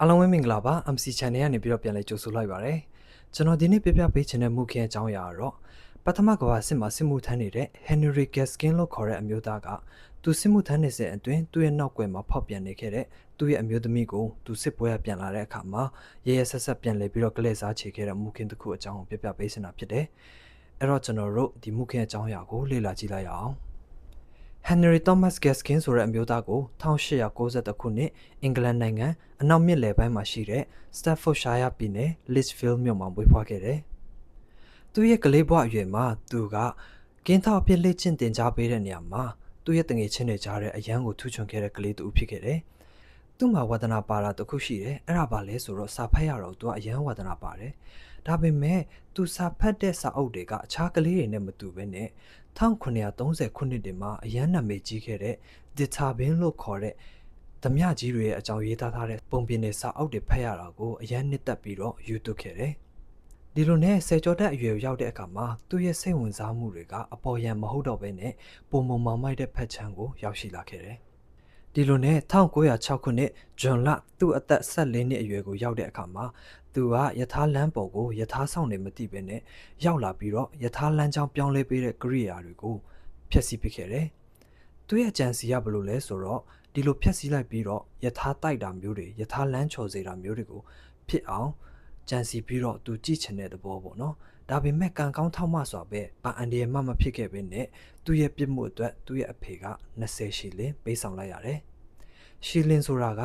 အားလုံးပဲမင်္ဂလာပါ MC Channel ကနေပြီးတော့ပြန်လည်ကြိုဆိုလိုက်ပါရစေကျွန်တော်ဒီနေ့ပြပြပေးချင်တဲ့မှုခင်းအကြောင်းအရာကတော့ပထမကမ္ဘာစစ်မှာစစ်မှုထမ်းနေတဲ့ Henry Gaskin လို့ခေါ်တဲ့အမျိုးသားကသူစစ်မှုထမ်းနေစဉ်အတွင်းသူ့ရဲ့နောက်ွယ်မှာဖောက်ပြန်နေခဲ့တဲ့သူ့ရဲ့အမျိုးသမီးကိုသူစစ်ပွဲကပြန်လာတဲ့အခါမှာရဲရဲဆက်ဆက်ပြန်လဲပြီးတော့ကလေးစားချေခဲ့တဲ့မှုခင်းတစ်ခုအကြောင်းကိုပြပြပေးစင်တာဖြစ်တယ်အဲ့တော့ကျွန်တော်တို့ဒီမှုခင်းအကြောင်းအရာကိုလေ့လာကြည့်လိုက်ရအောင် Henry Thomas Gaskin ဆိုတဲ့အမျိုးသားကို1890ခုနှစ်အင်္ဂလန်နိုင်ငံအနောက်မြစ်လယ်ပိုင်းမှာရှိတဲ့ Staffordshire ပြည်နယ် Lichfield မြို့မှာမွေးဖွားခဲ့တယ်။သူရဲ့ကလေးဘဝအရွယ်မှာသူကကင်းထောက်အဖြစ်လေ့ကျင့်သင်ကြားပေးတဲ့နေရာမှာသူ့ရဲ့တငယ်ချင်းတွေကြားတဲ့အရန်ကိုထူးချွန်ခဲ့တဲ့ကလေးတူဖြစ်ခဲ့တယ်။သူ့မှာဝါသနာပါတာတစ်ခုရှိတယ်။အဲ့ဒါပါလဲဆိုတော့စာဖတ်ရတော့သူကအရန်ဝါသနာပါတယ်။ဒါပေမဲ့သူစာဖတ်တဲ့စာအုပ်တွေကအခြားကလေးတွေနဲ့မတူဘဲနဲ့ 1930ခုနှစ်တည်းမှာအရန်နာမည်ကြီးခဲ့တဲ့ Ditabin လို့ခေါ်တဲ့ဓမြကြီးတွေရဲ့အကြောင်းရေးသားထားတဲ့ပုံပြင်တဲ့စာအုပ်တွေဖတ်ရတာကိုအရန်နှစ်သက်ပြီးတော့ယူသွခဲ့တယ်။ဒီလိုနဲ့ဆယ်ကျော်တက်အရွယ်ကိုရောက်တဲ့အခါမှာသူ့ရဲ့စိတ်ဝင်စားမှုတွေကအပေါ်ယံမဟုတ်တော့ဘဲနဲ့ပုံမမောင်မိုက်တဲ့ဖက်ချမ်းကိုရောက်ရှိလာခဲ့တယ်။ဒီလိုနဲ့1906ခုနှစ်ဂျွန်လသူ့အသက်14နှစ်အရွယ်ကိုရောက်တဲ့အခါမှာ သူကယထာလမ်းပေါ်ကိုယထာဆောင်နေမသိပဲနဲ့ရောက်လာပြီးတော့ယထာလမ်းကြောင်းပြောင်းလဲပေးတဲ့ကိရိယာတွေကိုဖျက်ဆီးပစ်ခဲ့တယ်။သူ့ရဲ့ကြံစီကဘယ်လိုလဲဆိုတော့ဒီလိုဖျက်ဆီးလိုက်ပြီးတော့ယထာတိုက်တာမျိုးတွေယထာလမ်းချော်စေတာမျိုးတွေကိုဖြစ်အောင်ကြံစီပြီးတော့သူကြည့်ချင်တဲ့သဘောပေါ့နော်။ဒါပေမဲ့ကံကောင်းထောက်မစွာပဲဘာအန်ဒီယမမဖြစ်ခဲ့ပဲနဲ့သူ့ရဲ့ပြစ်မှုအတွက်သူ့ရဲ့အဖေက20ရှီလင်ပေးဆောင်လိုက်ရတယ်။ရှီလင်ဆိုတာက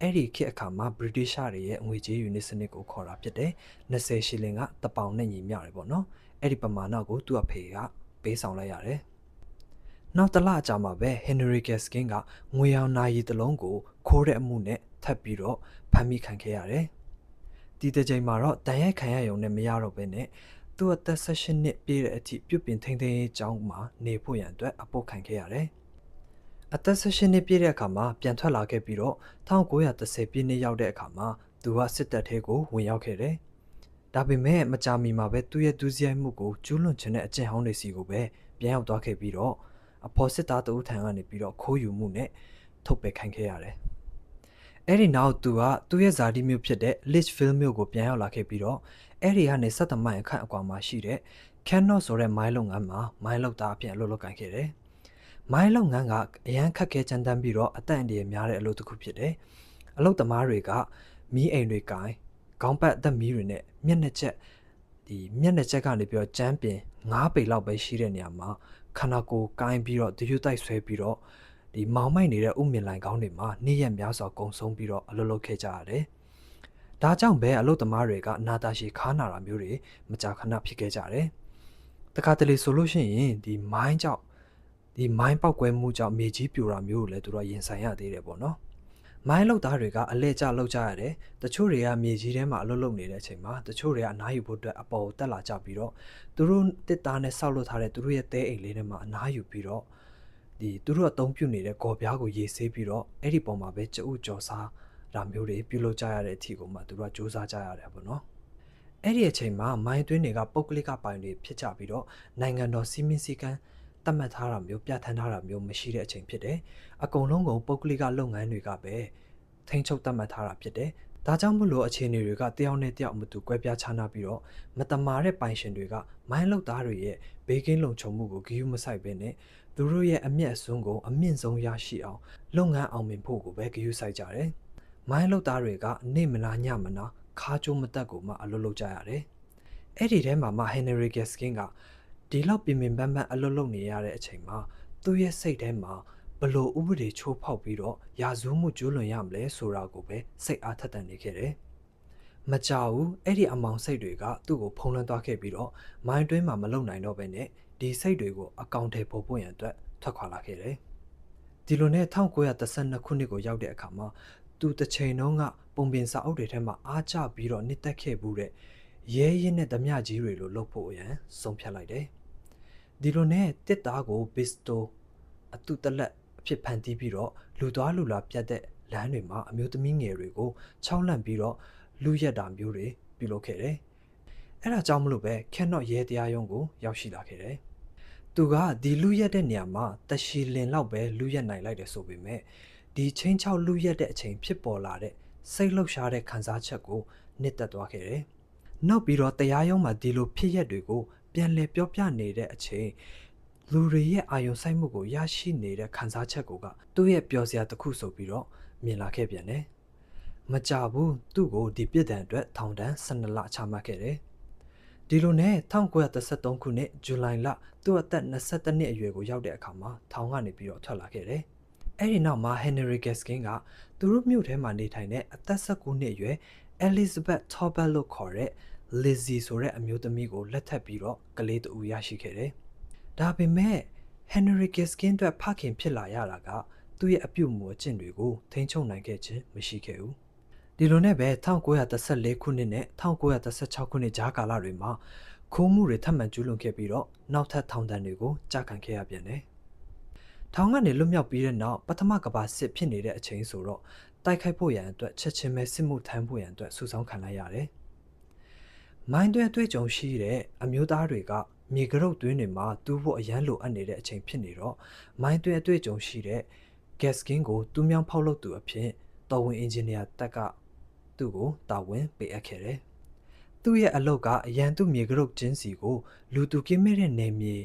အဲ့ဒီခေတ်အခါမှာ British တွေရဲ့ငွေကြေးယူနစ်စနစ်ကိုခေါ်တာဖြစ်တယ်။20ရှီလင်ကတပေါင်နဲ့ညီမျှတယ်ပေါ့နော်။အဲ့ဒီပမာဏကိုသူ့အဖေကပေးဆောင်လိုက်ရတယ်။နောက်တစ်လအကြာမှာပဲ Henry Gaskin ကငွေရောင်နာရီတစ်လုံးကိုခိုးတဲ့အမှုနဲ့ထပ်ပြီးတော့ဖမ်းမိခံခဲ့ရတယ်။ဒီတစ်ချိန်မှာတော့တန်ရိုက်ခံရရုံနဲ့မရတော့ဘဲနဲ့သူ့အသက်16နှစ်ပြည့်တဲ့အထိပြုတ်ပင်ထိန်ထိန်ရေးကျောင်းမှာနေဖို့ရန်အတွက်အပုတ်ခံခဲ့ရတယ်။ အသက်16နှစ်ပြည့်တဲ့အခါမှာပြန်ထွက်လာခဲ့ပြီးတော့1930ပြည့်နှစ်ရောက်တဲ့အခါမှာသူကစစ်တပ်ထဲကိုဝင်ရောက်ခဲ့တယ်။ဒါပေမဲ့မကြာမီမှာပဲသူ့ရဲ့ဒူးစရိုက်မှုကိုကျူးလွန်ခြင်းတဲ့အကျင့်ဟောင်းတွေစီကိုပဲပြန်ရောက်သွားခဲ့ပြီးတော့အဖော်စစ်သားတဦးထံကနေပြီးတော့ခိုးယူမှုနဲ့ထုတ်ပယ်ခံခဲ့ရတယ်။အဲ့ဒီနောက်သူကသူ့ရဲ့ဇာတိမြို့ဖြစ်တဲ့ Lichfield မြို့ကိုပြန်ရောက်လာခဲ့ပြီးတော့အဲ့ဒီကနေ17မိုင်အခန့်အကွာမှာရှိတဲ့ Canot ဆိုတဲ့မိုင်းလုပ်ငန်းမှာမိုင်းလုပ်သားအဖြစ်အလုပ်လုပ်ကိုင်ခဲ့တယ်။ မိုင်းလုပ်ငန်းကအရန်ခက်ခဲကြမ်းတမ်းပြီးတော့အတန့်အန္တရာယ်များတဲ့အလုပ်တစ်ခုဖြစ်တယ်။အလုပ်သမားတွေကမီးအိမ်တွေကင်ခေါင်းပတ်အသက်မီးတွေနဲ့မျက်နှာချက်ဒီမျက်နှာချက်ကနေပြီးတော့ကျမ်းပင်9ပေလောက်ပဲရှိတဲ့နေရာမှာခန္ဓာကိုယ်ကိုင်းပြီးတော့တရွတ်တိုက်ဆွဲပြီးတော့ဒီမောင်မိုက်နေတဲ့ဥမြင်လိုင်ကောင်းတွေမှာနေ့ရက်များစွာကုံဆုံးပြီးတော့အလုပ်လုပ်ခဲ့ကြရတယ်။ဒါကြောင့်ပဲအလုပ်သမားတွေကနာတာရှည်ခါနာတာမျိုးတွေမကြာခဏဖြစ်ခဲ့ကြတယ်။တခါတလေဆိုလို့ရှိရင်ဒီမိုင်းကြောင့် ဒီမိုင်းပောက်ကွဲမှုကြောင့်မြေကြီးပြိုတာမျိုးကိုလည်းသူတို့ရင်ဆိုင်ရသေးတယ်ပေါ့နော်။မိုင်းလောက်သားတွေကအလဲကျလောက်ကြရတယ်။တချို့တွေကမြေကြီးထဲမှာအလုပ်လုပ်နေတဲ့အချိန်မှာတချို့တွေကအနားယူဖို့အတွက်အပေါ်ကိုတက်လာကြပြီးတော့သူတို့တစ်သားနဲ့ဆောက်လုပ်ထားတဲ့သူတို့ရဲ့တဲအိမ်လေးထဲမှာအနားယူပြီးတော့ဒီသူတို့အသုံးပြုနေတဲ့ဂေါ်ပြားကိုရေဆေးပြီးတော့အဲ့ဒီပုံမှာပဲကြအုပ်ကြော်စားတာမျိုးတွေပြုလုပ်ကြရတဲ့အထီကိုမှသူတို့ကစူးစမ်းကြရတယ်ပေါ့နော်။အဲ့ဒီအချိန်မှာမိုင်းတွင်းတွေကပုတ်ကလစ်ကပိုင်တွေဖြစ်ကြပြီးတော့နိုင်ငံတော်စီမင်းစည်းကမ်း တတ်မှတ်ထားတာမျိုးပြဋ္ဌာန်းထားတာမျိုးမရှိတဲ့အချိန်ဖြစ်တယ်။အကုန်လုံးကပုတ်ကလစ်ကလုပ်ငန်းတွေကပဲထိန်းချုပ်တတ်မှတ်ထားတာဖြစ်တယ်။ဒါကြောင့်မလို့အခြေအနေတွေကတယောက်နဲ့တယောက်မတူကွဲပြားခြားနားပြီးတော့မတမာတဲ့ပိုင်ရှင်တွေကမိုင်းလုတ်သားတွေရဲ့ဘေးကင်းလုံခြုံမှုကိုဂရုမစိုက်ဘဲနဲ့သူတို့ရဲ့အမျက်အစွန်းကိုအမြင့်ဆုံးရရှိအောင်လုပ်ငန်းအောင်မြင်ဖို့ကိုပဲဂရုစိုက်ကြတယ်။မိုင်းလုတ်သားတွေကနေမနာညမနာခါကြိုးမတက်ကိုမှအလုပ်လုပ်ကြရတယ်။အဲ့ဒီထဲမှာမှ Henry Gaskin က ဒီလောက်ပြင်ပင်ပန်းပန်းအလုပ်လုပ်နေရတဲ့အချိန်မှာသူ့ရဲ့စိတ်ထဲမှာဘလို့ဥပဒေချိုးဖောက်ပြီးတော့ရာဇဝမှုကျူးလွန်ရမလဲဆိုတာကိုပဲစိတ်အားထက်သန်နေခဲ့တယ်။မကြောက်ဘူးအဲ့ဒီအမောင်စိတ်တွေကသူ့ကိုဖုံးလွှမ်းသွားခဲ့ပြီးတော့မိုင်းတွင်းမှာမလုံနိုင်တော့ဘဲနဲ့ဒီစိတ်တွေကိုအကောင့်ထဲပေါ်ဖို့ရန်အတွက်ထွက်ခွာလာခဲ့တယ်။ဒီလိုနဲ့1932ခုနှစ်ကိုရောက်တဲ့အခါမှာသူတစ်ချိန်လုံးကပုံပင်စာအုပ်တွေထဲမှာအားကျပြီးတော့နှစ်သက်ခဲ့ဘူးတဲ့ရဲရဲနဲ့ဓမြကြီးတွေလိုလုပ်ဖို့ရန်ဆုံးဖြတ်လိုက်တယ်။ ဒီလိုနဲ့တစ်သားကိုဘစ်တိုအတုတလက်အဖြစ်ဖန်တီးပြီးတော့လူသွားလူလာပြတ်တဲ့လမ်းတွေမှာအမျိုးသမီးငယ်တွေကိုချောင်းလန့်ပြီးတော့လူရက်တာမျိုးတွေပြုလုပ်ခဲ့တယ်။အဲဒါကြောင့်မလို့ပဲခက်နော့ရဲတရားရုံးကိုရောက်ရှိလာခဲ့တယ်။သူကဒီလူရက်တဲ့နေရာမှာတရှိလင်လောက်ပဲလူရက်နိုင်လိုက်တယ်ဆိုပေမဲ့ဒီချင်းချောက်လူရက်တဲ့အချိန်ဖြစ်ပေါ်လာတဲ့စိတ်လှုပ်ရှားတဲ့ခံစားချက်ကိုနှစ်သက်သွားခဲ့တယ်။နောက်ပြီးတော့တရားရုံးမှာဒီလိုဖြစ်ရက်တွေကို ပြန်လည်ပြောပြနေတဲ့အချိန်လူတွေရဲ့အာယုံစိုက်မှုကိုရရှိနေတဲ့ခံစားချက်ကိုကသူ့ရဲ့ပျော်စရာတစ်ခုဆိုပြီးတော့မြင်လာခဲ့ပြန်တယ်။မကြဘူးသူ့ကိုဒီပြစ်ဒဏ်အတွက်ထောင်ဒဏ်12လချမှတ်ခဲ့တယ်။ဒီလိုနဲ့1933ခုနှစ်ဇူလိုင်လသူ့အသက်22နှစ်အရွယ်ကိုရောက်တဲ့အခါမှာထောင်ကနေပြီးတော့ထွက်လာခဲ့တယ်။အဲ့ဒီနောက်မှာ Henry Gaskin ကသူတို့မြို့ထဲမှာနေထိုင်တဲ့အသက်19နှစ်အရွယ် Elizabeth Tobel လို့ခေါ်တဲ့ Lizzie ဆိုတဲ့အမျိုးသမီးကိုလက်ထပ်ပြီးတော့ကလေးတူရရှိခဲ့တယ်။ဒါပေမဲ့ Henry Gaskin အတွက်ဖခင်ဖြစ်လာရတာကသူ့ရဲ့အပြုအမူအကျင့်တွေကိုထိန်းချုပ်နိုင်ခဲ့ခြင်းမရှိခဲ့ဘူး။ဒီလိုနဲ့ပဲ1934ခုနှစ်နဲ့1936ခုနှစ်ကြားကာလတွေမှာခိုးမှုတွေထပ်မံကျူးလွန်ခဲ့ပြီးတော့နောက်ထပ်ထောင်ဒဏ်တွေကိုကြာခံခဲ့ရပြန်တယ်။ထောင်ကနေလွတ်မြောက်ပြီးတဲ့နောက်ပထမကမ္ဘာစစ်ဖြစ်နေတဲ့အချိန်ဆိုတော့တိုက်ခိုက်ဖို့ရန်အတွက်ချက်ချင်းပဲစစ်မှုထမ်းဖို့ရန်အတွက်စုဆောင်းခံလိုက်ရတယ်။ မိုင်းတွဲတွေ့ကြုံရှိတဲ့အမျိုးသားတွေကမြေကရုတ်တွင်းတွေမှာတူးဖို့အရန်လိုအပ်နေတဲ့အချိန်ဖြစ်နေတော့မိုင်းတွဲအတွေ့အကြုံရှိတဲ့ Gaskin ကိုတူးမြောင်းဖောက်လုပ်သူအဖြစ်တော်ဝင်အင်ဂျင်နီယာတက်ကသူ့ကိုတာဝန်ပေးအပ်ခဲ့တယ်။သူ့ရဲ့အလုပ်ကအရန်သူမြေကရုတ်ကျင်းစီကိုလူသူကင်းမဲ့တဲ့နေမြေ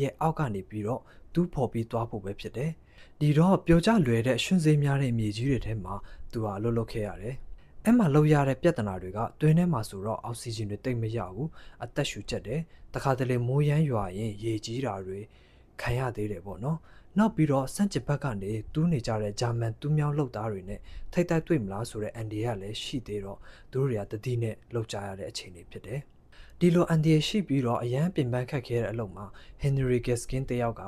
ရဲ့အောက်ကနေပြီးတော့တူးဖော်ပြီးသွားဖို့ပဲဖြစ်တယ်။ဒီတော့ပျော်ကျလွယ်တဲ့ရှင်စေးများတဲ့မြေကြီးတွေထဲမှာသူဟာလှုပ်လှုပ်ခဲ့ရတယ်။ အဲ့မှာလှုပ်ရတဲ့ပြဿနာတွေကတွင်းထဲမှာဆိုတော့အောက်ဆီဂျင်တွေတိတ်မရဘူးအသက်ရှူချက်တယ်တခါတလေမိုးရမ်းရွာရင်ရေကြီးတာတွေခံရသေးတယ်ပေါ့နော်နောက်ပြီးတော့စန့်ကျင်ဘက်ကနေတူးနေကြတဲ့ဂျာမန်တူးမြောင်းလှုပ်သားတွေနဲ့ထိတ်တိုက်တွေ့မလားဆိုတဲ့အန်ဒီကလည်းရှိသေးတော့သူတို့တွေကတတိနဲ့လှုပ်ကြရတဲ့အခြေအနေဖြစ်တယ်ဒီလိုအန်ဒီရှိပြီးတော့အရန်ပင်ပန်းခတ်ခဲတဲ့အလုပ်မှာ Henry Gaskin တယောက်က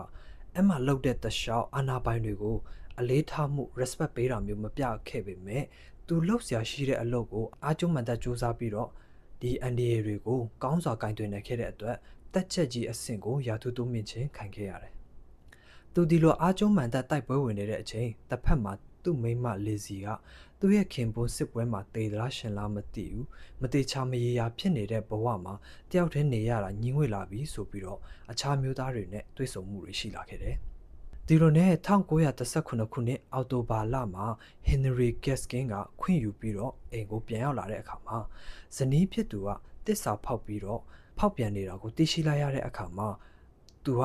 အမှလှုပ်တဲ့တရှောက်အာနာပိုင်တွေကိုအလေးထားမှု respect ပေးတာမျိုးမပြခဲ့ပေမဲ့ သူလှုပ်ရှားရှိတဲ့အလုပ်ကိုအားကျုံမှန်သက်စူးစမ်းပြီးတော့ဒီ NDA တွေကိုကောင်းစွာကင်တွင်နေခဲ့တဲ့အတွက်တက်ချက်ကြီးအဆင့်ကိုရာထူးတိုးမြင့်ခြင်းခံခဲ့ရတယ်။သူဒီလိုအားကျုံမှန်သက်တိုက်ပွဲဝင်နေတဲ့အချိန်တစ်ဖက်မှာသူ့မိန်းမလေစီကသူ့ရဲ့ခင်ပွန်းစစ်ပွဲမှာတေသလားရှင်လားမသိဘူး။မတေချာမရေရာဖြစ်နေတဲ့ဘဝမှာတယောက်တည်းနေရတာညှင်းဝေလာပြီဆိုပြီးတော့အခြားမျိုးသားတွေနဲ့တွေ့ဆုံမှုတွေရှိလာခဲ့တယ်။ ဒီလိုနဲ့1918ခုနှစ်အောက်တိုဘာလမှာ Henry Gaskin ကခွင့်ယူပြီးတော့အိမ်ကိုပြန်ရောက်လာတဲ့အခါမှာဇနီးဖြစ်သူကတစ္ဆာဖောက်ပြီးတော့ဖောက်ပြန်နေတာကိုသိရှိလိုက်ရတဲ့အခါမှာသူက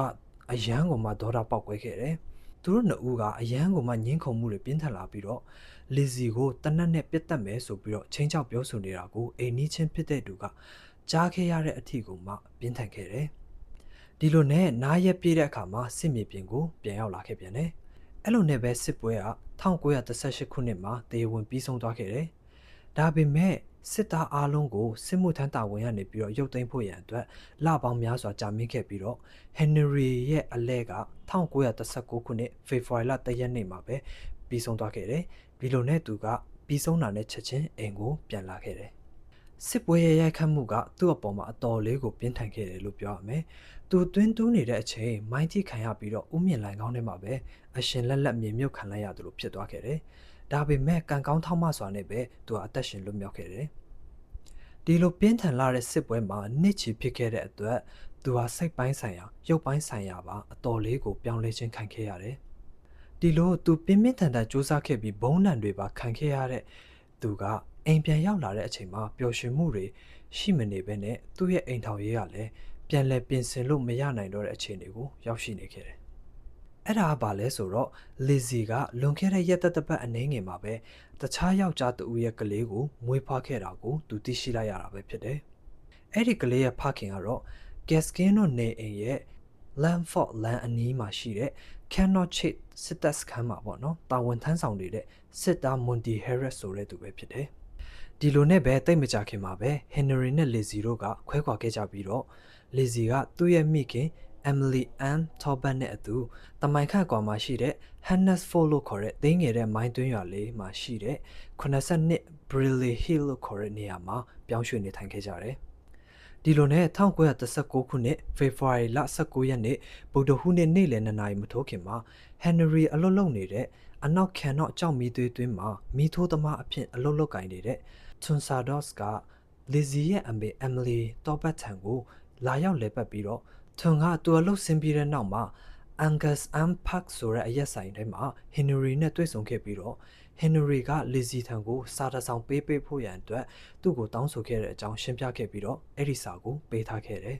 အယမ်းကိုမှဒေါသပေါက်ကွဲခဲ့တယ်။သူတို့နှစ်ဦးကအယမ်းကိုမှညှင်းခုန်မှုတွေပြင်းထန်လာပြီးတော့လီဇီကိုတနက်နဲ့ပြစ်တက်မယ်ဆိုပြီးတော့ချင်းချောက်ပြောဆိုနေတာကိုအိမ်နီးချင်းဖြစ်တဲ့သူကကြားခဲ့ရတဲ့အထီကိုမှပြင်းထန်ခဲ့တယ်။ ဒီလိုနဲ့နားရက်ပြေးတဲ့အခါမှာစစ်မြေပြင်ကိုပြန်ရောက်လာခဲ့ပြန်တယ်။အဲ့လိုနဲ့ပဲစစ်ပွဲက1918ခုနှစ်မှာတေဝင်ပြီးဆုံးသွားခဲ့တယ်။ဒါပေမဲ့စစ်သားအားလုံးကိုစစ်မှုထမ်းတာဝန်ရနေပြီးတော့ရုပ်သိမ်းဖို့ရန်အတွက်လပေါင်းများစွာကြာမြင့်ခဲ့ပြီးတော့ Henry ရဲ့အလဲက1919ခုနှစ်ဖေဖော်ဝါရီလ1ရက်နေ့မှာပဲပြီးဆုံးသွားခဲ့တယ်။ဒီလိုနဲ့သူကပြီးဆုံးတာနဲ့ချက်ချင်းအိမ်ကိုပြန်လာခဲ့တယ်။ စစ်ပွဲရဲ့ရိုက်ခတ်မှုကသူ့အပေါ်မှာအတော်လေးကိုပြင်းထန်ခဲ့တယ်လို့ပြောရမယ်။သူတွင်းတူးနေတဲ့အချိန်မိုင်းကြီးခံရပြီးတော့ဥမြင့်လိုင်ကောင်းထဲမှာပဲအရှင်လက်လက်မြေမြုပ်ခံလိုက်ရတယ်လို့ဖြစ်သွားခဲ့တယ်။ဒါပေမဲ့ကံကောင်းထောက်မစွာနဲ့ပဲသူကအသက်ရှင်လွတ်မြောက်ခဲ့တယ်။ဒီလိုပြင်းထန်လာတဲ့စစ်ပွဲမှာနှစ်ချီဖြစ်ခဲ့တဲ့အတွက်သူဟာစိတ်ပိုင်းဆိုင်ရာရုပ်ပိုင်းဆိုင်ရာပါအတော်လေးကိုပြောင်းလဲခြင်းခံခဲ့ရတယ်။ဒီလိုသူပြင်းပြင်းထန်ထန်စူးစမ်းခဲ့ပြီးဘုံနှံတွေပါခံခဲ့ရတဲ့သူကအိမ်ပြန်ရောက်လာတဲ့အချိန်မှာပျော်ရွှင်မှုတွေရှိမနေဘဲနဲ့သူ့ရဲ့အိမ်ထောင်ရေးကလည်းပြန်လည်ပြင်ဆင်လို့မရနိုင်တော့တဲ့အခြေအနေကိုရောက်ရှိနေခဲ့တယ်။အဲ့ဒါကဘာလဲဆိုတော့ Lizzy ကလွန်ခဲ့တဲ့ရက်သက်သက်ပတ်အနေငယ်မှာပဲတခြားယောက်ျားတူရဲ့ကလေးကိုမွေးဖွားခဲ့တာကိုသူသိရှိလိုက်ရတာပဲဖြစ်တယ်။အဲ့ဒီကလေးရဲ့ဖခင်ကတော့ Gaskin တို့နေအိမ်ရဲ့ Lamford Land အနီးမှာရှိတဲ့ Cannot Chit စစ်တပ်စခန်းမှာပေါ့နော်တာဝန်ထမ်းဆောင်နေတဲ့စစ်သား Monty Harris ဆိုတဲ့သူပဲဖြစ်တယ်။ ဒီလိုနဲ့ပဲတိတ်မကြခင်မှာပဲ Henry နဲ့ Lizzy တို့ကခွဲခွာခဲ့ကြပြီးတော့လီဇီကသူ့ရဲ့မိခင် Emily Ann Tobin နဲ့အတူတမိုင်ခန့်ကွာမှာရှိတဲ့ Hannesford လို့ခေါ်တဲ့သိငယ်တဲ့မိုင်းတွင်းရွာလေးမှာရှိတဲ့82 Briley Hill လို့ခေါ်တဲ့နေရာမှာပြောင်းရွှေ့နေထိုင်ခဲ့ကြတယ်။ဒီလိုနဲ့1939ခုနှစ်ဖေဖော်ဝါရီလ19ရက်နေ့ဗုဒ္ဓဟူးနေ့နေ့လယ်2နာရီမထိုးခင်မှာ Henry အလွတ်လုံနေတဲ့အနောက်ခံတော့ကြောက်မီသွေးသွင်းမှာမီထိုးသမားအဖြစ်အလွတ်လုတ်ကင်နေတဲ့ Tunsados က Lizzie ရဲ့အမေ Emily တော့ပတ်ထံကို လာရောက်လဲပတ်ပြီးတော့ထွန်ကသူအလုပ်ဆင်းပြီးတဲ့နောက်မှာ Angus Am Park ဆိုတဲ့အရက်ဆိုင်ထဲမှာ Henry နဲ့တွေ့ဆုံခဲ့ပြီးတော့ဟင်နရီကလီဇီထံကိုစာတစ်စောင်ပေးပေးဖို့ရန်အတွက်သူ့ကိုတောင်းဆိုခဲ့တဲ့အကြောင်းရှင်းပြခဲ့ပြီးတော့အဲ့ဒီစာကိုပေးထားခဲ့တယ်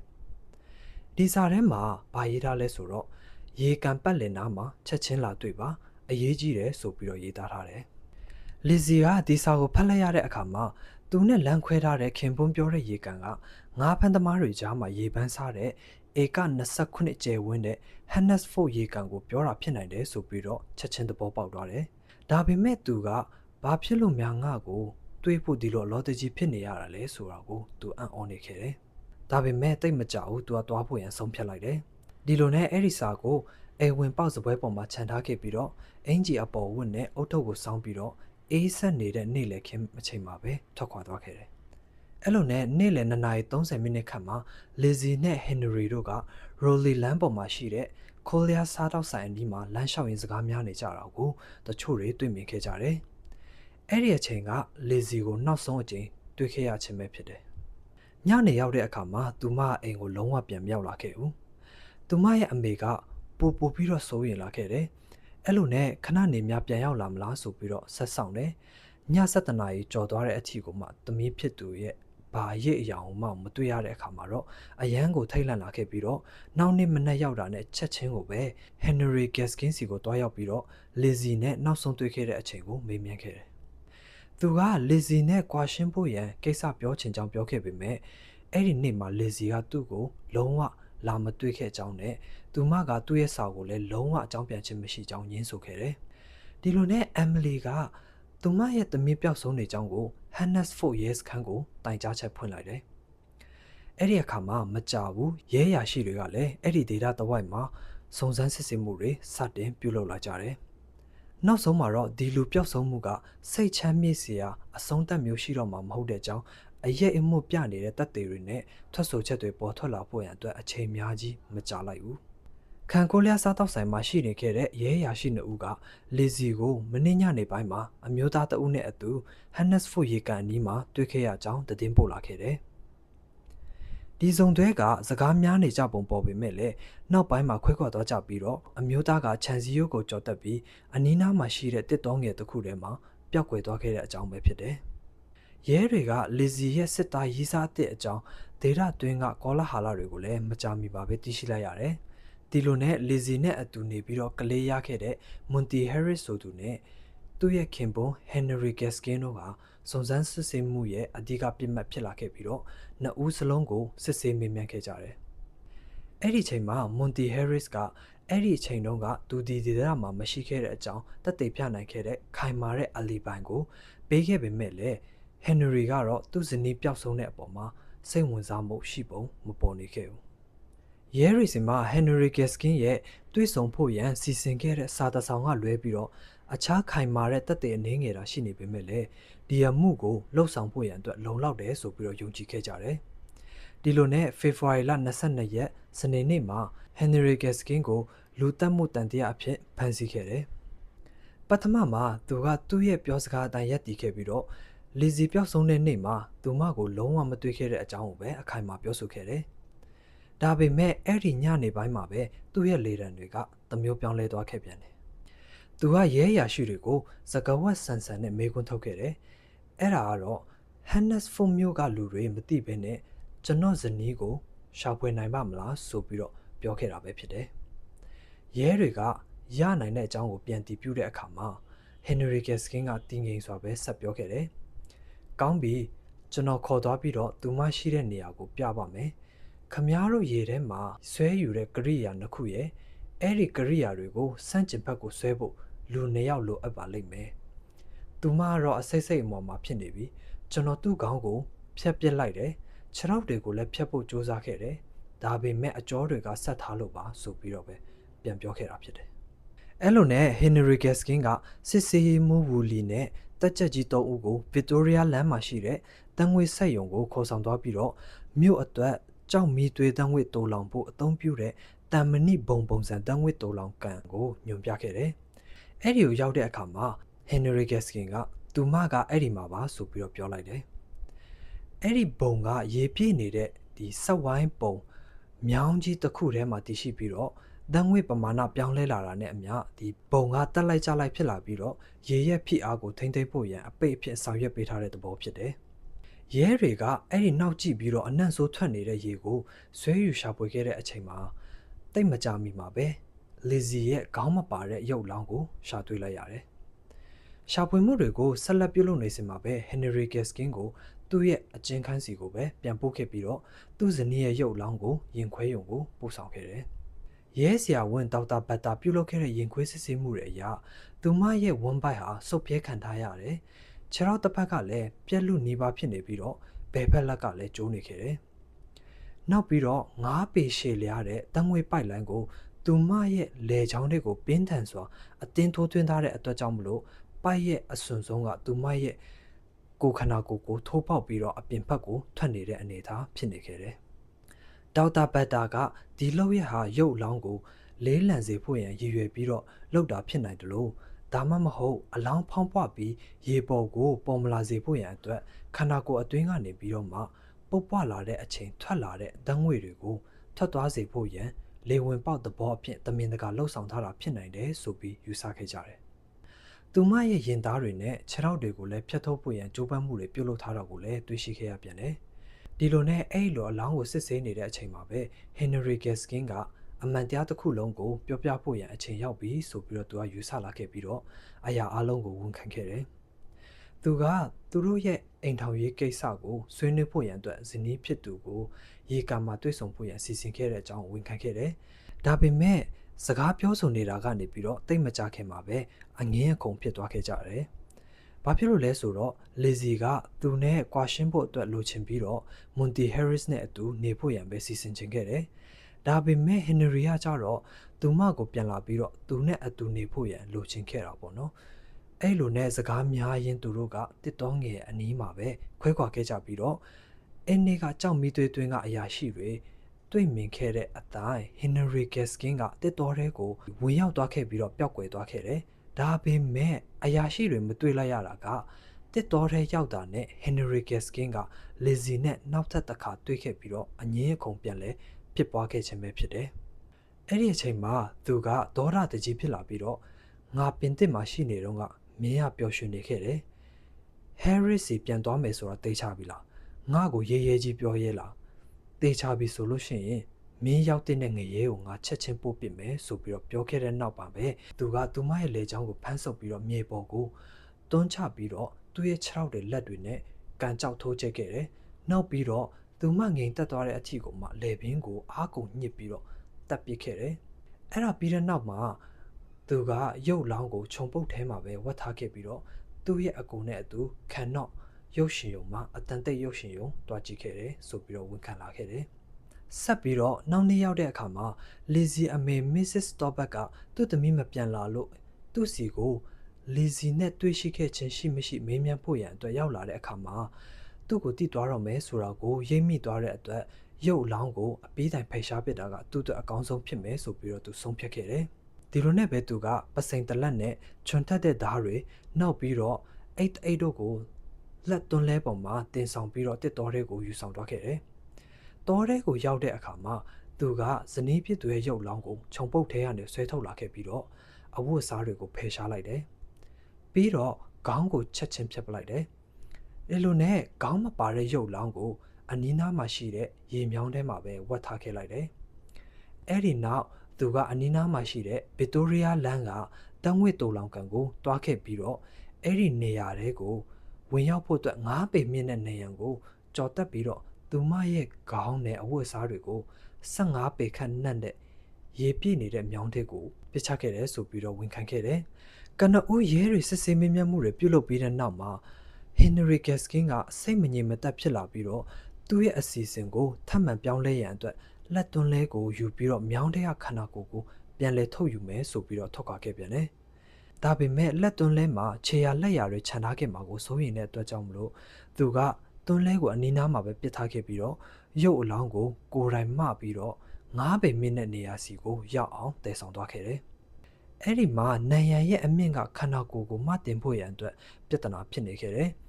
။ဒီစာထဲမှာဘာရေးထားလဲဆိုတော့ရေကန်ပတ်လည်နားမှာချက်ချင်းလာတွေ့ပါအရေးကြီးတယ်ဆိုပြီးတော့ရေးသားထားတယ်။ လီဇီကဒီစာကိုဖတ်လိုက်ရတဲ့အခါမှာသူနဲ့လမ်းခွဲထားတဲ့ခင်ပွန်းပြောတဲ့ရေကန်ကငါးဖန်သမားတွေကြားမှာရေပန်းစားတဲ့ဧက29ကျယ်ဝန်းတဲ့ Hannes Ford ရေကန်ကိုပြောတာဖြစ်နိုင်တယ်ဆိုပြီးတော့ချက်ချင်းသဘောပေါက်သွားတယ်။ဒါပေမဲ့သူကဘာဖြစ်လို့များငါ့ကိုတွေးဖို့ဒီလိုလော်တကြီးဖြစ်နေရတာလဲဆိုတာကိုသူအံ့ဩနေခဲ့တယ်။ဒါပေမဲ့တိတ်မကြောက်ဘူးသူကသွားဖို့ရန်ဆုံးဖြတ်လိုက်တယ်။ဒီလိုနဲ့အဲ့ဒီစာကိုအေဝင်ပေါက်စပွဲပေါ်မှာခြံထားခဲ့ပြီးတော့အင်ဂျီအပေါ်ဝတ်နဲ့အုတ်ထုတ်ကိုစောင်းပြီးတော့ အေးဆက်နေတဲ့နေ့လည်ခင်းအချိန်မှာပဲထွက်ခွာသွားခဲ့တယ်။အဲ့လိုနဲ့နေ့လည်2နာရီ30မိနစ်ခန့်မှာလီဇီနဲ့ဟင်နရီတို့ကရိုလီလမ်းပေါ်မှာရှိတဲ့ခိုလျာစားတောက်ဆိုင်အနီးမှာလမ်းလျှောက်ရင်စကားများနေကြတာကိုတချို့တွေတွေ့မြင်ခဲ့ကြတယ်။အဲ့ဒီအချိန်ကလီဇီကိုနောက်ဆုံးအကြိမ်တွေ့ခဲ့ရခြင်းပဲဖြစ်တယ်။ညနေရောက်တဲ့အခါမှာသူမအိမ်ကိုလုံးဝပြန်မြောက်လာခဲ့ဦး။သူမရဲ့အမေကပူပူပြီးတော့စိုးရင်လာခဲ့တယ်။ အဲ့လိုနဲ့ခဏနေများပြန်ရောက်လာမလားဆိုပြီးတော့ဆက်ဆောင်တယ်။ည7:00နာရီကြော်သွားတဲ့အထိကိုမှသမီးဖြစ်သူရဲ့ဘာရစ်အရာမှမတွေ့ရတဲ့အခါမှာတော့အရန်ကိုထိတ်လန့်လာခဲ့ပြီးတော့နောက်နေ့မနက်ရောက်တာနဲ့ချက်ချင်းကိုပဲ Henry Gaskin စီကိုတွားရောက်ပြီးတော့ Lizzie နဲ့နောက်ဆုံးတွေ့ခဲ့တဲ့အချိန်ကိုမေးမြန်းခဲ့တယ်။သူက Lizzie နဲ့ကွာရှင်းဖို့ရန်ကိစ္စပြောချင်ကြောင်းပြောခဲ့ပေမဲ့အဲ့ဒီနေ့မှာ Lizzie ကသူ့ကိုလုံးဝလာမတွေ့ခဲ့ကြောင်းနဲ့ သူမကသူ့ရဲ့စာကိုလည်းလုံးဝအကြောင်းပြန်ခြင်းမရှိကြောင်းညင်းဆိုခဲ့တယ်။ဒီလိုနဲ့ Emily ကသူမရဲ့သမီးပျောက်ဆုံးနေကြောင်းကို Hannes Ford ရဲစခန်းကိုတိုင်ကြားချက်ဖွင့်လိုက်တယ်။အဲ့ဒီအခါမှာမကြဘူးရဲရရှိတွေကလည်းအဲ့ဒီဒေတာတဝိုက်မှာစုံစမ်းစစ်ဆေးမှုတွေစတင်ပြုလုပ်လာကြတယ်။နောက်ဆုံးမှာတော့ဒီလူပျောက်ဆုံးမှုကစိတ်ချမ်းမြေ့စရာအဆုံးသတ်မျိုးရှိတော့မှာမဟုတ်တဲ့ကြောင်းအရက်အမှုပြနေတဲ့တပ်တွေတွေနဲ့ထွက်ဆိုချက်တွေပေါ်ထွက်လာဖို့ရန်အတွက်အချိန်များကြီးမကြာလိုက်ဘူး။ ခံကိုလျာစားတောက်ဆိုင်မှာရှိနေခဲ့တဲ့ရဲရာရှိနှုတ်ကလီဇီကိုမင်းညနေပိုင်းမှာအမျိုးသားတအုပ်နဲ့အတူ Hannes Ford ရေကန်အနီးမှာတွေ့ခဲ့ရကြောင်းသတင်းပို့လာခဲ့တယ်။ဒီစုံတွဲကစကားများနေကြပုံပေါ်ပေမဲ့လည်းနောက်ပိုင်းမှာခွဲခွာသွားကြပြီးတော့အမျိုးသားကခြံစည်းရိုးကိုကြော်တက်ပြီးအနီးနားမှာရှိတဲ့တစ်တောငယ်တစ်ခုထဲမှာပျောက်ကွယ်သွားခဲ့တဲ့အကြောင်းပဲဖြစ်တယ်။ရဲတွေကလီဇီရဲ့စစ်သားရေးစားတဲ့အကြောင်းဒေတာတွင်းကကောလာဟာလာတွေကိုလည်းမကြာမီပါပဲသိရှိလိုက်ရတယ်။ ဒီလိုနဲ့လီဇီနဲ့အတူနေပြီးတော့ကလေးရခဲ့တဲ့မွန်တီဟဲရစ်ဆိုသူနဲ့သူ့ရဲ့ခင်ပွန်းဟန်နရီဂက်စကင်းတို့ကစုံစမ်းစစ်ဆေးမှုရဲ့အဓိကပြစ်မှတ်ဖြစ်လာခဲ့ပြီးတော့နှစ်ဦးစလုံးကိုစစ်ဆေးမေးမြန်းခဲ့ကြတယ်။အဲ့ဒီချိန်မှာမွန်တီဟဲရစ်ကအဲ့ဒီအချိန်တုန်းကသူဒီဒီဒရာမှာမရှိခဲ့တဲ့အကြောင်းတက်တည်ပြနိုင်ခဲ့တဲ့ခိုင်မာတဲ့အလီပိုင်ကိုပေးခဲ့ပေမဲ့လည်းဟန်နရီကတော့သူ့ဇနီးပျောက်ဆုံးတဲ့အပေါ်မှာစိတ်ဝင်စားမှုရှိပုံမပေါ်နေခဲ့ဘူး ရဲရီစင်မှာဟန်နရီဂက်စကင်းရဲ့တွေးဆုံဖို့ရန်စီစဉ်ခဲ့တဲ့စာတစောင်ကလွဲပြီးတော့အခြားခိုင်မာတဲ့တက်တဲ့အနေငယ်တာရှိနေပေမဲ့လည်းဒီအမှုကိုလှုပ်ဆောင်ဖို့ရန်အတွက်လုံလောက်တယ်ဆိုပြီးတော့ယုံကြည်ခဲ့ကြတယ်။ဒီလိုနဲ့ဖေဖော်ဝါရီလ22ရက်စနေနေ့မှာဟန်နရီဂက်စကင်းကိုလူတက်မှုတန်တရားအဖြစ်ဖမ်းဆီးခဲ့တယ်။ပထမမှာသူကသူ့ရဲ့ပြောစကားအတိုင်းရပ်တည်ခဲ့ပြီးတော့လီဇီပျောက်ဆုံးတဲ့နေ့မှာသူမကိုလုံးဝမတွေ့ခဲ့တဲ့အကြောင်းကိုပဲအခိုင်အမာပြောဆိုခဲ့တယ်။ ဒါပေမဲ့အဲ့ဒီညနေပိုင်းမှာပဲသူ့ရဲ့လေတံတွေကသမျိုးပြောင်းလဲသွားခဲ့ပြန်တယ်။သူကရဲရာရှိတွေကိုစကဝတ်ဆန်ဆန်နဲ့မေးခွန်းထုတ်ခဲ့တယ်။အဲ့ဒါကတော့ Hannes Ford မျိုးကလူတွေမသိဘဲနဲ့ကျွန်တော်ဇနီးကိုရှာဖွေနိုင်ပါမလားဆိုပြီးတော့ပြောခဲ့တာပဲဖြစ်တယ်။ရဲတွေကရနိုင်တဲ့အကြောင်းကိုပြန်တည်ပြုတဲ့အခါမှာ Henry Gaskin ကတင်းငိမ်စွာပဲဆက်ပြောခဲ့တယ်။ကောင်းပြီကျွန်တော်ခေါ်သွားပြီးတော့သူမရှိတဲ့နေရာကိုပြပါမယ်။ ခမားတို့ရေထဲမှာဆွဲယူတဲ့ကရိယာနှစ်ခုရဲ့အဲ့ဒီကရိယာတွေကိုစန့်ကျင်ဘက်ကိုဆွဲဖို့လူနှစ်ယောက်လိုအပ်ပါလိမ့်မယ်။သူမကတော့အစိတ်စိတ်အမော်မှာဖြစ်နေပြီ။ကျွန်တော်သူ့ခေါင်းကိုဖြတ်ပစ်လိုက်တယ်။ခြေထောက်တွေကိုလည်းဖြတ်ဖို့ကြိုးစားခဲ့တယ်။ဒါပေမဲ့အကြောတွေကဆက်ထားလို့ပါဆိုပြီးတော့ပဲပြန်ပြောခဲ့တာဖြစ်တယ်။အဲ့လိုနဲ့ Henry Gaskin ကစစ်စေးမှုဝူလီနဲ့တက်ချက်ကြီး၃ဦးကို Victoria လမ်းမှာရှိတဲ့တန်ငွေဆက်ယုံကိုခေါ်ဆောင်သွားပြီးတော့မြို့အတွက် ကြောက်မီသွေးတန်းဝစ်တိုးလောင်ဖို့အသုံးပြုတဲ့တန်မဏိဘုံပုံစံတန်းဝစ်တိုးလောင်ကန်ကိုညွှန်ပြခဲ့တယ်။အဲ့ဒီကိုရောက်တဲ့အခါမှာ Henry Gaskin ကသူမကအဲ့ဒီမှာပါဆိုပြီးတော့ပြောလိုက်တယ်။အဲ့ဒီဘုံကရေပြည့်နေတဲ့ဒီဆက်ဝိုင်းပုံမြောင်းကြီးတစ်ခုထဲမှာတည်ရှိပြီးတော့တန်ငွေပမာဏပြောင်းလဲလာတာနဲ့အမျှဒီဘုံကတက်လိုက်ကြလိုက်ဖြစ်လာပြီးတော့ရေရဲ့ဖိအားကိုထိမ့်သိမ့်ဖို့ရန်အပိတ်အဖြစ်ဆောင်ရွက်ပေးထားတဲ့သဘောဖြစ်တယ်။ ရဲတွေကအဲ့ဒီနောက်ကြည့်ပြီးတော့အနံ့ဆိုးထွက်နေတဲ့ရေကိုဆွဲယူရှာဖွေခဲ့တဲ့အချိန်မှာတိတ်မကြမီမှာပဲလီဇီရဲ့ခေါင်းမပါတဲ့ရုပ်လောင်းကိုရှာတွေ့လိုက်ရတယ်။ရှာဖွေမှုတွေကိုဆက်လက်ပြုလုပ်နေစဉ်မှာပဲ Henry Gaskin ကိုသူ့ရဲ့အကျဉ်းခန်းစီကိုပဲပြန်ပို့ခဲ့ပြီးတော့သူ့ဇနီးရဲ့ရုပ်လောင်းကိုရင်ခွဲရုံကိုပို့ဆောင်ခဲ့တယ်။ရဲဆရာဝန်ဒေါက်တာဘတ်တာပြုလုပ်ခဲ့တဲ့ရင်ခွဲစစ်ဆေးမှုတွေအရသူမရဲ့ဝမ်းပိုက်ဟာစုပ်ပြဲခံထားရတယ်။ ခြေထောက်တစ်ဖက်ကလည်းပြက်လူနီးပါးဖြစ်နေပြီးတော့ဘယ်ဖက်လက်ကလည်းကျိုးနေခဲ့တယ်။နောက်ပြီးတော့9ပေရှည်လျားတဲ့တံငွေပိုက်လိုင်းကိုသူမရဲ့လေချောင်းတွေကိုပင်းထန်စွာအတင်းထိုးသွင်းထားတဲ့အတွက်ကြောင့်မလို့ပိုက်ရဲ့အစွန်ဆုံးကသူမရဲ့ကိုယ်ခန္ဓာကိုယ်ကိုထိုးပေါက်ပြီးတော့အပြင်ဘက်ကိုထွက်နေတဲ့အနေအထားဖြစ်နေခဲ့တယ်။ဒေါက်တာဘတ်တာကဒီလောက်ရဟာရုပ်လောင်းကိုလေးလံစေဖို့ရန်ရည်ရွယ်ပြီးတော့လှုပ်တာဖြစ်နိုင်တယ်လို့ ဒါမှမဟုတ်အလောင်းဖောင်းပွားပြီးရေပေါ်ကိုပေါ်မလာစေဖို့ရန်အတွက်ခန္ဓာကိုယ်အတွင်းကနေပြီးတော့မှပုတ်ပွားလာတဲ့အချိန်ထွက်လာတဲ့တန်းငွေတွေကိုထွက်သွားစေဖို့ရန်လေဝင်ပေါက်သဘောအဖြစ်တမင်တကာလှုပ်ဆောင်ထားတာဖြစ်နိုင်တယ်ဆိုပြီးယူဆခဲ့ကြတယ်။သူမရဲ့ရင်သားတွေနဲ့ခြေထောက်တွေကိုလည်းဖျက်ထုတ်ဖို့ရန်ကြိုးပမ်းမှုတွေပြုလုပ်ထားတာကိုလည်းတွေ့ရှိခဲ့ရပြန်တယ်။ဒီလိုနဲ့အဲ့လိုအလောင်းကိုစစ်ဆေးနေတဲ့အချိန်မှာပဲ Henry Gaskin က အမှန်တရားတစ်ခုလုံးကိုပြောပြဖို့ရန်အချိန်ရောက်ပြီဆိုပြီးတော့သူကယူဆလာခဲ့ပြီးတော့အရာအလုံးကိုဝန်ခံခဲ့တယ်။သူကသူတို့ရဲ့အိမ်ထောင်ရေးကိစ္စကိုဆွေးနွေးဖို့ရန်အတွက်ဇနီးဖြစ်သူကိုရေကာမှာတွေ့ဆုံဖို့ရန်စီစဉ်ခဲ့တဲ့အကြောင်းဝန်ခံခဲ့တယ်။ဒါပေမဲ့စကားပြောဆိုနေတာကနေပြီးတော့တိတ်မကြခင်မှာပဲအငင်းအခုံဖြစ်သွားခဲ့ကြတယ်။ဘာဖြစ်လို့လဲဆိုတော့လီဇီကသူနဲ့ကွာရှင်းဖို့အတွက်လိုချင်ပြီးတော့မွန်တီဟဲရစ်နဲ့အတူနေဖို့ရန်ပဲစီစဉ်ချင်ခဲ့တယ်။ ဒါပေမဲ့ဟင်နရီကကြတော့သူမကိုပြန်လာပြီးတော့သူနဲ့အတူနေဖို့ရန်လိုချင်ခဲ့တာပေါ့နော်။အဲ့လိုနဲ့စကားများရင်သူတို့ကတစ်တော်ငယ်အနီးမှာပဲခွဲခွာခဲ့ကြပြီးတော့အဲ့နေ့ကကြောက်မီသွေးသွင်းကအရာရှိတွေတွေ့မြင်ခဲ့တဲ့အတိုင်းဟင်နရီဂက်စကင်ကတစ်တော်ထဲကိုဝင်ရောက်သွားခဲ့ပြီးတော့ပျောက်ကွယ်သွားခဲ့တယ်။ဒါပေမဲ့အရာရှိတွေမတွေ့လိုက်ရတာကတစ်တော်ထဲရောက်တာနဲ့ဟင်နရီဂက်စကင်ကလီဇီနဲ့နောက်ထပ်တစ်ခါတွေ့ခဲ့ပြီးတော့အငင်းအခုံပြန်လဲ ဖြစ်ပွားခဲ့ခြင်းပဲဖြစ်တယ်။အဲ့ဒီအချိန်မှာသူကဒေါရတကြီးဖြစ်လာပြီးတော့ငါပင်တစ်မှာရှိနေတော့ကမင်းကပျော်ရွှင်နေခဲ့တယ်။ Harris စီပြန်သွားမယ်ဆိုတာသိချပြီလား။ငါ့ကိုရေးရေးကြီးပြောရဲလား။သိချပြီဆိုလို့ရှိရင်မင်းရောက်တဲ့ငရဲကိုငါချက်ချင်းပို့ပစ်မယ်ဆိုပြီးတော့ပြောခဲ့တဲ့နောက်ပါပဲသူကသူမရဲ့လေချောင်းကိုဖမ်းဆုပ်ပြီးတော့မြေပေါ်ကိုတွန်းချပြီးတော့သူ့ရဲ့ခြေထောက်တွေလက်တွေနဲ့ကန်ကြောက်ထိုးချက်ခဲ့တယ်နောက်ပြီးတော့ သူမငိန်တက်သွားတဲ့အထီကိုမှလေပင်ကိုအားကုန်ညှစ်ပြီးတော့တက်ပစ်ခဲ့တယ်အဲ့ဒါပြီးတဲ့နောက်မှာသူကရုပ်လောင်းကိုခြုံပုတ်ထဲမှာပဲဝတ်ထားခဲ့ပြီးတော့သူ့ရဲ့အကူနဲ့အတူခံတော့ရုပ်ရှင်ရုံမှာအတန်တိတ်ရုပ်ရှင်ရုံတွားကြည့်ခဲ့တယ်ဆိုပြီးတော့ဝန်ခံလာခဲ့တယ်ဆက်ပြီးတော့နောက်နေ့ရောက်တဲ့အခါမှာလီဇီအမေ Mrs. Stobart ကသူ့သမီးမပြန်လာလို့သူ့စီကိုလီဇီနဲ့တွေ့ရှိခဲ့ခြင်းရှိမရှိမေးမြန်းဖို့ရန်အတွက်ရောက်လာတဲ့အခါမှာ သူ့ကိုတိသွားတော့မယ်ဆိုတာကိုရိပ်မိသွားတဲ့အတွက်ရုပ်လောင်းကိုအပေးတိုင်ဖိတ်ရှားပစ်တာကသူ့အတွက်အကောင်းဆုံးဖြစ်မယ်ဆိုပြီးတော့သူဆုံးဖြတ်ခဲ့တယ်။ဒီလိုနဲ့ပဲသူကပစိန်တလက်နဲ့ချွန်ထက်တဲ့ဓာတ်တွေနောက်ပြီးတော့အိတ်အိတ်တို့ကိုလက်သွန်းလဲပေါ်မှာတင်ဆောင်ပြီးတော့တစ်တော်တွေကိုယူဆောင်သွားခဲ့တယ်။တော်တဲ့ကိုရောက်တဲ့အခါမှာသူကဇနီးဖြစ်သူရဲ့ရုပ်လောင်းကိုခြုံပုတ်ထဲကနေဆွဲထုတ်လာခဲ့ပြီးတော့အဝတ်အစားတွေကိုဖယ်ရှားလိုက်တယ်။ပြီးတော့ခေါင်းကိုချက်ချင်းဖြတ်ပလိုက်တယ်။ အဲလိုနဲ့ခေါင်းမပါတဲ့ရုပ်လောင်းကို အနီးနားမှာရှိတဲ့ရေမြောင်းထဲမှာပဲဝတ်ထားခဲ့လိုက်တယ်။အဲ့ဒီနောက်သူကအနီးနားမှာရှိတဲ့ဗစ်တိုးရီးယားလမ်းကတန်းဝစ်တူလောင်ကန်ကိုတွားခဲ့ပြီးတော့အဲ့ဒီနေရာတွေကိုဝင်ရောက်ဖို့အတွက်9ပေမြင့်တဲ့နေရန်ကိုကြော်တက်ပြီးတော့သူမရဲ့ခေါင်းနဲ့အဝတ်အစားတွေကို15ပေခန့်နှံ့တဲ့ရေပြည့်နေတဲ့မြောင်းထက်ကိုပစ်ချခဲ့တယ်ဆိုပြီးတော့ဝန်ခံခဲ့တယ်။ကနဦးရဲတွေစစ်ဆေးမင်းမြတ်မှုတွေပြုလုပ်ပြီးတဲ့နောက်မှာ ဟင်နရီဂက်စကင်ကစိတ်မငြိမ်မသက်ဖြစ်လာပြီးတော့သူ့ရဲ့အစီအစဉ်ကိုထပ်မံပြောင်းလဲရန်အတွက်လက်သွန်းလဲကိုယူပြီးတော့မြောင်းတဲ့ခန္ဓာကိုယ်ကိုပြန်လဲထုတ်ယူမယ်ဆိုပြီးတော့ထုတ်ခွာခဲ့ပြန်တယ်။ဒါပေမဲ့လက်သွန်းလဲမှာခြေရလက်ရတွေခြံထားခဲ့မှာကိုစိုးရိမ်တဲ့အတွက်ကြောင့်မလို့သူကသွန်းလဲကိုအနီးနားမှာပဲပစ်ထားခဲ့ပြီးတော့ရုပ်အလောင်းကိုကိုယ်တိုင်မှပြီးတော့ငားပေမင်းတဲ့နေရာစီကိုရောက်အောင်တည်ဆောင်သွားခဲ့တယ်။အဲ့ဒီမှာနန်ရန်ရဲ့အမြင့်ကခန္ဓာကိုယ်ကိုမှတင်ဖို့ရန်အတွက်ပြဿနာဖြစ်နေခဲ့တယ်။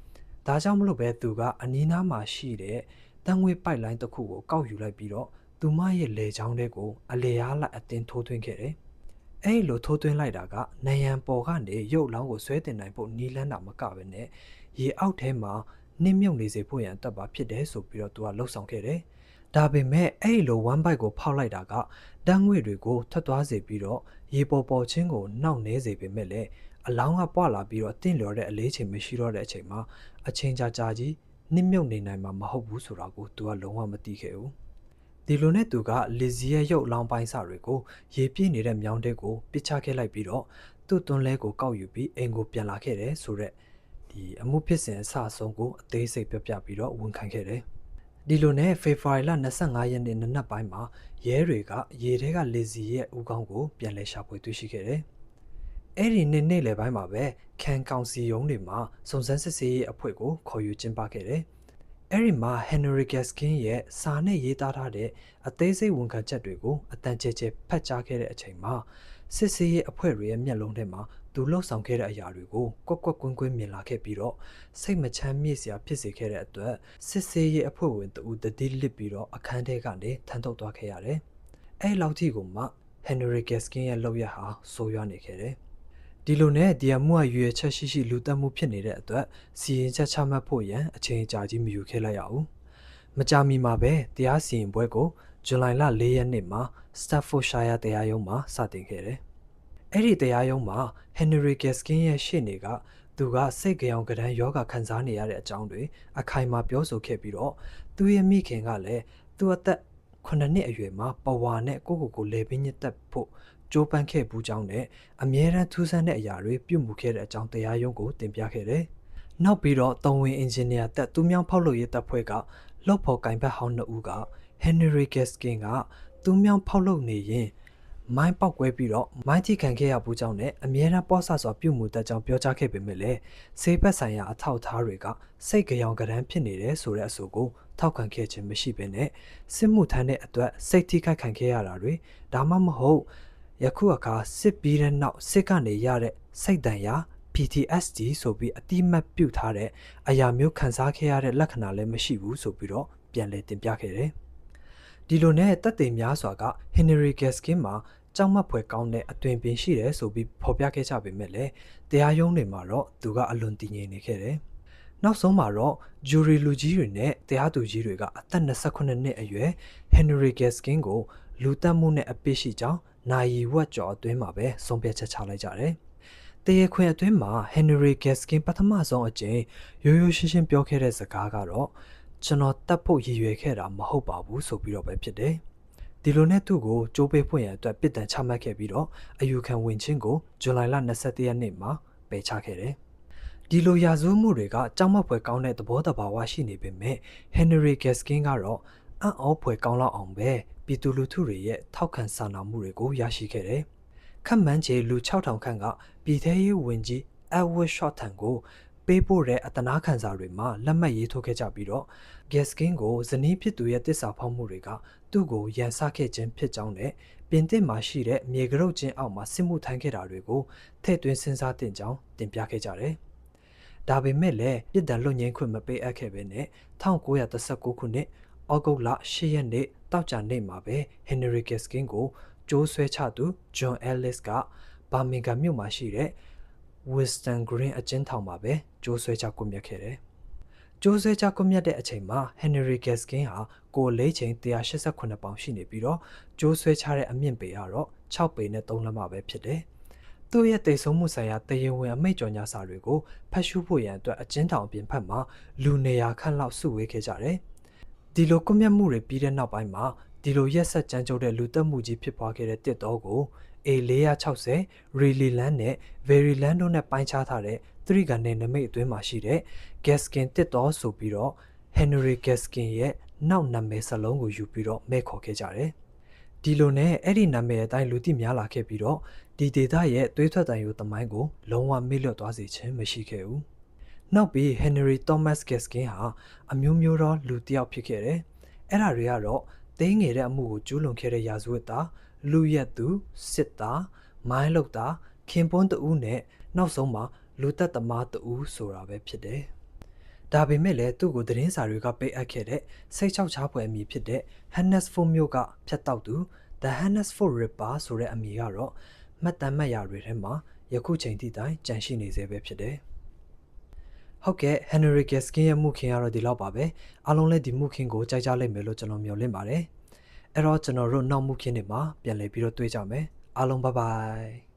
ဒါကြောင့်မလို့ပဲသူကအနီးနားမှာရှိတဲ့တန်ငွေပိုက်လိုင်းတစ်ခုကိုကောက်ယူလိုက်ပြီးတော့သူမရဲ့လေချောင်းတွေကိုအလေအားလိုက်အတင်းထိုးသွင်းခဲ့တယ်။အဲ့လိုထိုးသွင်းလိုက်တာကနယံပေါ်ကနေရုပ်လောင်းကိုဆွဲတင်နိုင်ဖို့နီလန်းတာမကပဲနဲ့ရေအောက်ထဲမှာနှိမ့်မြုပ်နေစေဖို့ရန်တပ်ပါဖြစ်တယ်ဆိုပြီးတော့သူကလှုပ်ဆောင်ခဲ့တယ်။ဒါပေမဲ့အဲ့လို one bite ကိုဖောက်လိုက်တာကတန်းငွေတွေကိုထွက်သွားစေပြီးတော့ရေပေါ်ပေါ်ချင်းကိုနှောက်နှဲစေပေမဲ့လည်း အလောင်းကပွာလာပြီးတော့တင့်လျော်တဲ့အလေးချိန်မရှိတော့တဲ့အချိန်မှာအချိန်ကြာကြာကြီးနှိမ့်မြုပ်နေနိုင်မှာမဟုတ်ဘူးဆိုတာကိုသူကလုံးဝမသိခဲ့ဘူး။ဒီလိုနဲ့သူကလီဇီရဲ့ရုပ်လောင်းပိုင်းစာတွေကိုရေပြည့်နေတဲ့မြောင်းတဲကိုပစ်ချခဲ့လိုက်ပြီးတော့သူ့သွန်းလဲကိုကောက်ယူပြီးအိမ်ကိုပြန်လာခဲ့တယ်ဆိုတော့ဒီအမှုဖြစ်စဉ်အစအဆုံးကိုအသေးစိတ်ပြပြပြီးတော့ဝန်ခံခဲ့တယ်။ဒီလိုနဲ့ဖေဖော်ဝါရီလ25ရက်နေ့နနက်ပိုင်းမှာရဲတွေကရေထဲကလီဇီရဲ့ဦးခေါင်းကိုပြန်လည်ရှာဖွေတွေ့ရှိခဲ့တယ်။ အဲ့ဒီနေ့နေ့လယ်ပိုင်းမှာပဲခံကောင်စီရုံးတွေမှာစုံစမ်းစစ်ဆေးရေးအဖွဲ့ကိုခေါ်ယူကျင်းပခဲ့တယ်။အဲ့ဒီမှာ Henry Gaskin ရဲ့စာနဲ့ရေးသားထားတဲ့အသေးစိတ်ဝန်ခံချက်တွေကိုအတန်ကျဲကျဲဖတ်ကြားခဲ့တဲ့အချိန်မှာစစ်ဆေးရေးအဖွဲ့တွေရဲ့မျက်လုံးထဲမှာသူလှုပ်ဆောင်ခဲ့တဲ့အရာတွေကိုကွက်ကွက်ကွင်းကွင်းမြင်လာခဲ့ပြီးတော့စိတ်မချမ်းမြေ့စရာဖြစ်စေခဲ့တဲ့အတွက်စစ်ဆေးရေးအဖွဲ့ဝင်တူတတိလစ်ပြီးတော့အခန်းထဲကနေထမ်းထုတ်သွားခဲ့ရတယ်။အဲ့လောက်ထိကိုမှ Henry Gaskin ရဲ့လုပ်ရဟာဆိုးရွားနေခဲ့တယ်။ ဒီလိုနဲ့ဒီအမှုအရွယ်ချက်ရှိရှိလူတက်မှုဖြစ်နေတဲ့အတွက်စီရင်ချက်ချမှတ်ဖို့ရန်အချိန်ကြာကြီးမယူခဲ့လိုက်ရဘူး။မကြာမီမှာပဲတရားစီရင်ပွဲကိုဇူလိုင်လ၄ရက်နေ့မှာ Staffordshire တရားရုံးမှာစတင်ခဲ့တယ်။အဲ့ဒီတရားရုံးမှာ Henry Gaskin ရဲ့ရှေ့နေကသူကစိတ်ကြောင်ကဒန်းယောဂခံစားနေရတဲ့အကြောင်းတွေအခိုင်အမာပြောဆိုခဲ့ပြီးတော့သူရဲ့မိခင်ကလည်းသူအသက်9နှစ်အရွယ်မှာပဝါနဲ့ကိုကိုကိုလေပင်းညက်တက်ဖို့ ကြိုးပမ်းခဲ့ဘူးကြောင်းနဲ့အမြဲတမ်းထူးဆန်းတဲ့အရာတွေပြုမှုခဲ့တဲ့အကြောင်းတရားရုံးကိုတင်ပြခဲ့တယ်။နောက်ပြီးတော့တုံဝင်အင်ဂျင်နီယာတက်သူမြောင်ဖောက်လုပ်ရေးတပ်ဖွဲ့ကလှုပ်ဖော်ကင်ဘတ်ဟောင်းနှစ်ဦးက Henry Gaskin ကသူမြောင်ဖောက်လုပ်နေရင်မိုင်းပေါက်ကွဲပြီးတော့မိုင်းထိခံခဲ့ရဘူးကြောင်းနဲ့အမြဲတမ်းပေါ့ဆစွာပြုမှုတတ်ကြောင်းပြောကြားခဲ့ပေမဲ့လည်းဆေးဘက်ဆိုင်ရာအထောက်အထားတွေကစိတ်ကြောင်ကရမ်းဖြစ်နေတယ်ဆိုတဲ့အဆိုကိုထောက်ခံခဲ့ခြင်းမရှိဘဲနဲ့စစ်မှုထမ်းတဲ့အတွက်စိတ်ထိခိုက်ခံခဲ့ရတာတွေဒါမှမဟုတ် ယခုအခါစစ်ပြီးတဲ့နောက်စစ်ကနေရတဲ့စိတ်တန်ရာ PTSD ဆိုပြီးအတိမတ်ပြုတ်ထားတဲ့အရာမျိုးခံစားခဲ့ရတဲ့လက္ခဏာလည်းမရှိဘူးဆိုပြီးတော့ပြန်လည်တင်ပြခဲ့တယ်။ဒီလိုနဲ့တပ်သိမ်များစွာက Henry Gaskin မှာကြောက်မက်ဖွယ်ကောင်းတဲ့အသွင်ပင်ရှိတယ်ဆိုပြီးဖော်ပြခဲ့ကြပေမဲ့လည်းတရားရုံးတွေမှာတော့သူကအလွန်တည်ငြိမ်နေခဲ့တယ်။နောက်ဆုံးမှာတော့ဂျူရီလူကြီးတွေနဲ့တရားသူကြီးတွေကအသက်28နှစ်အရွယ် Henry Gaskin ကိုလူတက်မှုနဲ့အပြစ်ရှိကြောင်း နိုင်ဝက်ကျော်အတွင်းမှာပဲဆုံးဖြတ်ချက်ချလိုက်ကြတယ်။တရေခွင်အတွင်းမှာ Henry Gaskin ပထမဆုံးအကြိမ်ရိုးရိုးရှင်းရှင်းပြောခဲ့တဲ့စကားကတော့ကျွန်တော်တတ်ဖို့ရည်ရွယ်ခဲ့တာမဟုတ်ပါဘူးဆိုပြီးတော့ပဲဖြစ်တယ်။ဒီလိုနဲ့သူ့ကိုကြိုးပေးဖွင့်ရန်အတွက်ပြစ်ဒဏ်ချမှတ်ခဲ့ပြီးတော့အယူခံဝင်ချင်းကိုဇူလိုင်လ22ရက်နေ့မှာပယ်ချခဲ့တယ်။ဒီလိုရာဇဝမှုတွေကကြောက်မက်ဖွယ်ကောင်းတဲ့သဘောတဘာဝရှိနေပေမဲ့ Henry Gaskin ကတော့အံ့ဩဖွယ်ကောင်းလောက်အောင်ပဲ ပြည်သူလူထုတွေရဲ့ထောက်ခံစာနာမှုတွေကိုရရှိခဲ့တယ်။ခန့်မှန်းခြေလူ6000ခန့်ကပြည်ထရေးဝင်ကြီး Edward Shorten ကိုပေးပို့တဲ့အတနာခံစာတွေမှာလက်မှတ်ရေးထိုးခဲ့ကြပြီးတော့ Gaskin ကိုဇနီးဖြစ်သူရဲ့တစ္ဆာဖောက်မှုတွေကသူ့ကိုရန်ဆခဲ့ခြင်းဖြစ်ကြောင်းနဲ့ပြင်သစ်မှာရှိတဲ့မြေကရုတ်ချင်းအောက်မှာစစ်မှုထမ်းခဲ့တာတွေကိုထည့်သွင်းစဉ်းစားတင်ကြောင်းတင်ပြခဲ့ကြတယ်။ဒါပေမဲ့လည်းပြည်တံလွတ်ငင်းခွင့်မပေးအပ်ခဲ့ပဲနဲ့1939ခုနှစ် ဩဂုတ်လ10ရက်နေ့တောက်ကြနေ့မှာပဲ Henry Gaskin ကိုကျိုးဆွဲချသူ John Ellis ကဘာမင်ဂမ်မြို့မှာရှိတဲ့ Winston Green အကျဉ်းထောင်မှာပဲကျိုးဆွဲချကွပ်မျက်ခဲ့တယ်။ကျိုးဆွဲချကွပ်မျက်တဲ့အချိန်မှာ Henry Gaskin ဟာကိုယ်လေးချိန်188ပေါင်ရှိနေပြီးတော့ကျိုးဆွဲချတဲ့အမြင့်ပေကတော့6ပေနဲ့3လက်မပဲဖြစ်တယ်။သူ့ရဲ့တိတ်ဆုံးမှုဆိုင်ရာတရင်ဝင်အမိတ်ကြော်ညာစာတွေကိုဖတ်ရှုဖို့ရန်အတွက်အကျဉ်းထောင်အပြင်ဖက်မှာလူနေရာခန့်လောက်စုဝေးခဲ့ကြတယ်။ ဒီလိုကွပ်မျက်မှုတွေပြီးတဲ့နောက်ပိုင်းမှာဒီလိုရက်ဆက်ကြမ်းကြုတ်တဲ့လူတက်မှုကြီးဖြစ်ပွားခဲ့တဲ့တစ်တော်ကို A460 Really Land နဲ့ Very Land တို့နဲ့ပိုင်းခြားထားတဲ့သရိကန်နဲ့နမိတ်အတွင်းမှာရှိတဲ့ Gaskin တစ်တော်ဆိုပြီးတော့ Henry Gaskin ရဲ့နောက်နာမည်စလုံးကိုယူပြီးတော့မဲ့ခေါ်ခဲ့ကြတယ်။ဒီလိုနဲ့အဲ့ဒီနာမည်အတိုင်းလူသိများလာခဲ့ပြီးတော့ဒီဒေတာရဲ့သွေးထွက်တန်ရိုးသမိုင်းကိုလုံးဝမေ့လျော့သွားစေခြင်းမရှိခဲ့ဘူး။ နောက်ပြီး Henry Thomas Gaskin ဟာအမျိုးမျိုးသောလူတစ်ယောက်ဖြစ်ခဲ့တယ်။အဲ့ဒါတွေကတော့သိငယ်တဲ့အမှုကိုကျူးလွန်ခဲ့တဲ့ရာဇဝတ်သားလူရက်သူစစ်သားမိုင်းလုတ်သားခင်ပွန်းတဦးနဲ့နောက်ဆုံးမှာလူသက်သမားတဦးဆိုတာပဲဖြစ်တယ်ဒါပေမဲ့လည်းသူ့ကိုသတင်းစာတွေကပေးအပ်ခဲ့တဲ့စိတ်ချောက်ချဖွယ်အမည်ဖြစ်တဲ့ Hannesford မြို့ကဖျက်တောက်သူ The Hannesford Ripper ဆိုတဲ့အမည်ကတော့မှတ်တမ်းမှတ်ရာတွေထဲမှာယခုချိန်ထိတိုင်ကြန့်ရှိနေသေးပဲဖြစ်တယ်။ ဟုတ်ကဲ့ Henry Gaskin ရဲ့မှုခင်ကတော့ဒီလောက်ပါပဲ။အားလုံးလည်းဒီမှုခင်ကိုကြိုက်ကြလိမ့်မယ်လို့ကျွန်တော်မျှော်လင့်ပါတယ်။အဲ့တော့ကျွန်တော်တို့နောက်မှုခင်တွေမှာပြန်လည်ပြီးတော့တွေ့ကြမယ်။အားလုံးဘိုင်ဘိုင်